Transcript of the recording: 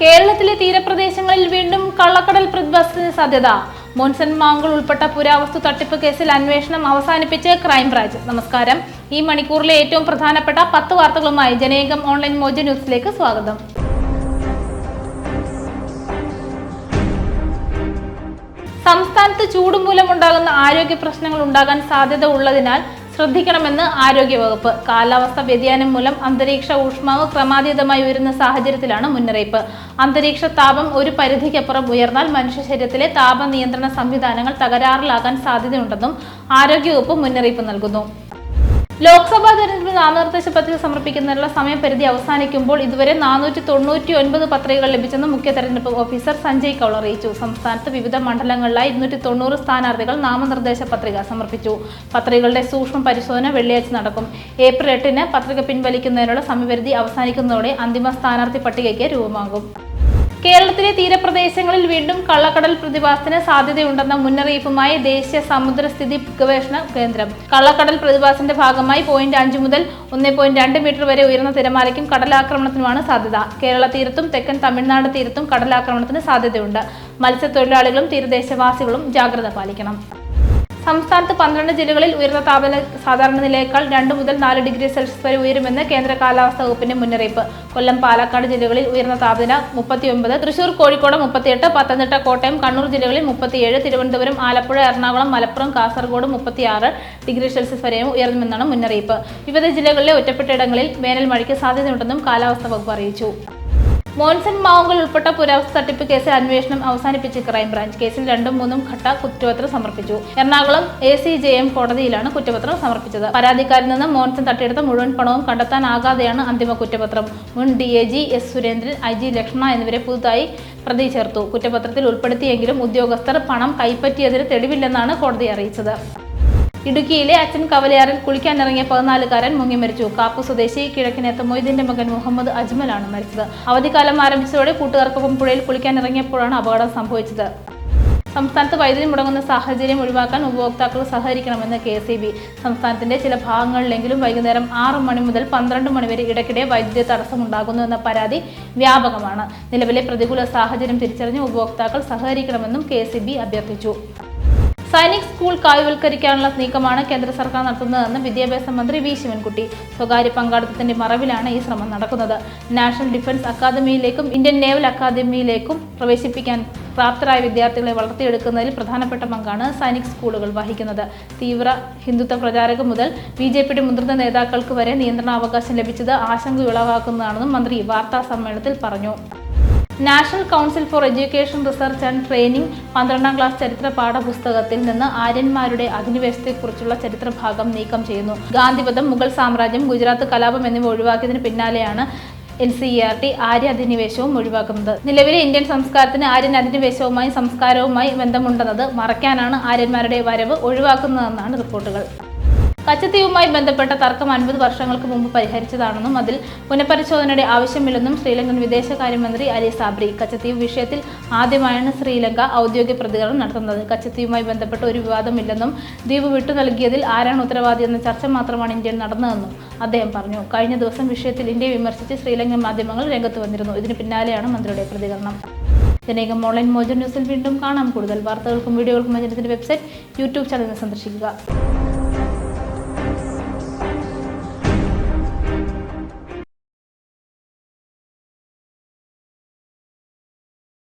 കേരളത്തിലെ തീരപ്രദേശങ്ങളിൽ വീണ്ടും കള്ളക്കടൽ പ്രതിഭാസത്തിന് സാധ്യത. മോൻസൺ മാങ്കൾ ഉൾപ്പെട്ട പുരാവസ്തു തട്ടിപ്പ് കേസിൽ അന്വേഷണം അവസാനിപ്പിച്ച് ക്രൈംബ്രാഞ്ച്. നമസ്കാരം. ഈ മണിക്കൂറിലെ ഏറ്റവും പ്രധാനപ്പെട്ട പത്ത് വാർത്തകളുമായി ജനേകം ഓൺലൈൻ മോജ ന്യൂസിലേക്ക് സ്വാഗതം. സംസ്ഥാനത്ത് ചൂട് മൂലമുണ്ടാകുന്ന ആരോഗ്യ പ്രശ്നങ്ങൾ ഉണ്ടാകാൻ സാധ്യത ഉള്ളതിനാൽ ശ്രദ്ധിക്കണമെന്ന് ആരോഗ്യവകുപ്പ്. കാലാവസ്ഥ വ്യതിയാനം മൂലം അന്തരീക്ഷ ഊഷ്മാവ് ക്രമാതീതമായി ഉയരുന്ന സാഹചര്യത്തിലാണ് മുന്നറിയിപ്പ്. അന്തരീക്ഷ താപം ഒരു പരിധിക്കപ്പുറം ഉയർന്നാൽ മനുഷ്യ ശരീരത്തിലെ താപനിയന്ത്രണ സംവിധാനങ്ങൾ തകരാറിലാകാൻ സാധ്യതയുണ്ടെന്നും ആരോഗ്യവകുപ്പ് മുന്നറിയിപ്പ് നൽകുന്നു. ലോക്സഭാ തെരഞ്ഞെടുപ്പ് നാമനിർദ്ദേശ പത്രിക സമർപ്പിക്കുന്നതിനുള്ള സമയപരിധി അവസാനിക്കുമ്പോൾ ഇതുവരെ നാനൂറ്റി തൊണ്ണൂറ്റി ഒൻപത് പത്രികകൾ ലഭിച്ചെന്ന് മുഖ്യ തെരഞ്ഞെടുപ്പ് ഓഫീസർ സഞ്ജയ് കൗൾ അറിയിച്ചു. സംസ്ഥാനത്ത് വിവിധ മണ്ഡലങ്ങളിലായി ഇരുന്നൂറ്റി തൊണ്ണൂറ് സ്ഥാനാർത്ഥികൾ നാമനിർദ്ദേശ പത്രിക സമർപ്പിച്ചു. പത്രികകളുടെ സൂക്ഷ്മ പരിശോധന വെള്ളിയാഴ്ച നടക്കും. ഏപ്രിൽ എട്ടിന് പത്രിക പിൻവലിക്കുന്നതിനുള്ള സമയപരിധി അവസാനിക്കുന്നതോടെ അന്തിമ സ്ഥാനാർത്ഥി പട്ടികയ്ക്ക് രൂപമാകും. കേരളത്തിലെ തീരപ്രദേശങ്ങളിൽ വീണ്ടും കള്ളക്കടൽ പ്രതിഭാസത്തിന് സാധ്യതയുണ്ടെന്ന മുന്നറിയിപ്പുമായി ദേശീയ സമുദ്രസ്ഥിതി ഗവേഷണ കേന്ദ്രം. കള്ളക്കടൽ പ്രതിഭാസത്തിന്റെ ഭാഗമായി പോയിന്റ് അഞ്ച് മുതൽ ഒന്ന് പോയിന്റ് രണ്ട് മീറ്റർ വരെ ഉയർന്ന തിരമാലയ്ക്കും കടലാക്രമണത്തിനുമാണ് സാധ്യത. കേരള തീരത്തും തെക്കൻ തമിഴ്നാട് തീരത്തും കടലാക്രമണത്തിന് സാധ്യതയുണ്ട്. മത്സ്യത്തൊഴിലാളികളും തീരദേശവാസികളും ജാഗ്രത പാലിക്കണം. സംസ്ഥാനത്ത് പന്ത്രണ്ട് ജില്ലകളിൽ ഉയർന്ന താപനില സാധാരണ നിലയേക്കാൾ രണ്ട് മുതൽ നാല് ഡിഗ്രി സെൽഷ്യസ് വരെ ഉയരുമെന്ന് കേന്ദ്ര കാലാവസ്ഥാ വകുപ്പിന്റെ മുന്നറിയിപ്പ്. കൊല്ലം പാലക്കാട് ജില്ലകളിൽ ഉയർന്ന താപനില മുപ്പത്തിയൊമ്പത് തൃശൂർ കോഴിക്കോട് മുപ്പത്തിയെട്ട് പത്തനംതിട്ട കോട്ടയം കണ്ണൂർ ജില്ലകളിൽ മുപ്പത്തിയേഴ് തിരുവനന്തപുരം ആലപ്പുഴ എറണാകുളം മലപ്പുറം കാസർഗോഡ് മുപ്പത്തിയാറ് ഡിഗ്രി സെൽഷ്യസ് വരെയും ഉയർന്നുമെന്നാണ് മുന്നറിയിപ്പ്. വിവിധ ജില്ലകളിലെ ഒറ്റപ്പെട്ട ഇടങ്ങളിൽ വേനൽ മഴയ്ക്ക് സാധ്യതയുണ്ടെന്നും കാലാവസ്ഥാ വകുപ്പ് അറിയിച്ചു. മോൻസൺ മാവുകൾ ഉൾപ്പെട്ട പുരാവസ്തു തട്ടിപ്പ് കേസിൽ അന്വേഷണം അവസാനിപ്പിച്ച് ക്രൈംബ്രാഞ്ച് കേസിൽ രണ്ടും മൂന്നും ഘട്ട കുറ്റപത്രം സമർപ്പിച്ചു. Ernakulam A C J M കോടതിയിലാണ് കുറ്റപത്രം സമർപ്പിച്ചത്. പരാതിക്കാരിൽ നിന്ന് മോൻസൺ തട്ടിയെടുത്ത മുഴുവൻ പണവും കണ്ടെത്താനാകാതെയാണ് അന്തിമ കുറ്റപത്രം. മുൻ D A G S Surendran I G Lakshmana എന്നിവരെ പുതുതായി പ്രതി ചേർത്തു. കുറ്റപത്രത്തിൽ ഉൾപ്പെടുത്തിയെങ്കിലും ഉദ്യോഗസ്ഥർ പണം കൈപ്പറ്റിയതിന് തെളിവില്ലെന്നാണ് കോടതി അറിയിച്ചത്. ഇടുക്കിയിലെ അച്ഛൻ കവലയാറിൽ കുളിക്കാനിറങ്ങിയ പതിനാലുകാരൻ മുങ്ങി മരിച്ചു. കാപ്പു സ്വദേശി കിഴക്കിനേത്ത മൊയ്തീന്റെ മകൻ മുഹമ്മദ് അജ്മലാണ് മരിച്ചത്. അവധിക്കാലം ആരംഭിച്ചതോടെ കൂട്ടുകാർക്കൊപ്പം പുഴയിൽ കുളിക്കാനിറങ്ങിയപ്പോഴാണ് അപകടം സംഭവിച്ചത്. സംസ്ഥാനത്ത് വൈദ്യുതി മുടങ്ങുന്ന സാഹചര്യം ഒഴിവാക്കാൻ ഉപഭോക്താക്കൾ സഹകരിക്കണമെന്ന് കെ സി ബി. സംസ്ഥാനത്തിന്റെ ചില ഭാഗങ്ങളിലെങ്കിലും വൈകുന്നേരം ആറ് മണി മുതൽ പന്ത്രണ്ട് മണിവരെ ഇടയ്ക്കിടെ വൈദ്യുതി തടസ്സമുണ്ടാകുന്നു എന്ന പരാതി വ്യാപകമാണ്. നിലവിലെ പ്രതികൂല സാഹചര്യം തിരിച്ചറിഞ്ഞ് ഉപഭോക്താക്കൾ സഹകരിക്കണമെന്നും കെ അഭ്യർത്ഥിച്ചു. സൈനിക് സ്കൂൾ കായ്വൽക്കരിക്കാനുള്ള നീക്കമാണ് കേന്ദ്ര സർക്കാർ നടത്തുന്നതെന്ന് വിദ്യാഭ്യാസ മന്ത്രി വി. ശിവൻകുട്ടി. സ്വകാര്യ പങ്കാളിത്തത്തിന്റെ മറവിലാണ് ഈ ശ്രമം നടക്കുന്നത്. നാഷണൽ ഡിഫൻസ് അക്കാദമിയിലേക്കും ഇന്ത്യൻ നേവൽ അക്കാദമിയിലേക്കും പ്രവേശിപ്പിക്കാൻ പ്രാപ്തരായ വിദ്യാർത്ഥികളെ വളർത്തിയെടുക്കുന്നതിൽ പ്രധാനപ്പെട്ട പങ്കാണ് സൈനിക് സ്കൂളുകൾ വഹിക്കുന്നത്. തീവ്ര ഹിന്ദുത്വ പ്രചാരകം മുതൽ ബി. ജെ. പിയുടെ മുതിർന്ന നേതാക്കൾക്ക് വരെ നിയന്ത്രണാവകാശം ലഭിച്ചത് ആശങ്ക ഉളവാക്കുന്നതാണെന്നും മന്ത്രി വാർത്താ സമ്മേളനത്തിൽ പറഞ്ഞു. National council for education research and training പന്ത്രണ്ടാം ക്ലാസ് ചരിത്ര പാഠപുസ്തകത്തിൽ നിന്ന് ആര്യന്മാരുടെ അധിനിവേശത്തെക്കുറിച്ചുള്ള ചരിത്രഭാഗം നീക്കം ചെയ്യുന്നു. ഗാന്ധിപഥം മുഗൾ സാമ്രാജ്യം ഗുജറാത്ത് കലാപം എന്നിവ ഒഴിവാക്കിയതിന് പിന്നാലെയാണ് N C E R T Arya അധിനിവേശവും ഒഴിവാക്കുന്നത്. നിലവിലെ ഇന്ത്യൻ സംസ്കാരത്തിന് ആര്യൻ അധിനിവേശവുമായി സംസ്കാരവുമായി ബന്ധമുണ്ടെന്നത് മറയ്ക്കാനാണ് ആര്യന്മാരുടെ വരവ് ഒഴിവാക്കുന്നതെന്നാണ് റിപ്പോർട്ടുകൾ. കച്ചത്തീവുമായി ബന്ധപ്പെട്ട തർക്കം അൻപത് വർഷങ്ങൾക്ക് മുമ്പ് പരിഹരിച്ചതാണെന്നും അതിൽ പുനഃപരിശോധനയുടെ ആവശ്യമില്ലെന്നും ശ്രീലങ്കൻ വിദേശകാര്യമന്ത്രി അലി സാബ്രി. കച്ചത്തീവ് വിഷയത്തിൽ ആദ്യമായാണ് ശ്രീലങ്ക ഔദ്യോഗിക പ്രതികരണം നടത്തുന്നത്. കച്ചത്തീവുമായി ബന്ധപ്പെട്ട ഒരു വിവാദമില്ലെന്നും ദ്വീപ് വിട്ടു നൽകിയതിൽ ആരാണ് ഉത്തരവാദി എന്ന ചർച്ച മാത്രമാണ് ഇന്ത്യയിൽ നടന്നതെന്നും അദ്ദേഹം പറഞ്ഞു. കഴിഞ്ഞ ദിവസം വിഷയത്തിൽ ഇന്ത്യയെ വിമർശിച്ച് ശ്രീലങ്കൻ മാധ്യമങ്ങൾ രംഗത്ത് വന്നിരുന്നു. ഇതിന് പിന്നാലെയാണ് മന്ത്രിയുടെ പ്രതികരണം. ജനകം ഓൺലൈൻ മോജൻ ന്യൂസിൽ വീണ്ടും കാണാം. കൂടുതൽ വാർത്തകൾക്കും വീഡിയോകൾക്കും മജനത്തിന്റെ വെബ്സൈറ്റ് യൂട്യൂബ് ചാനൽ സന്ദർശിക്കുക.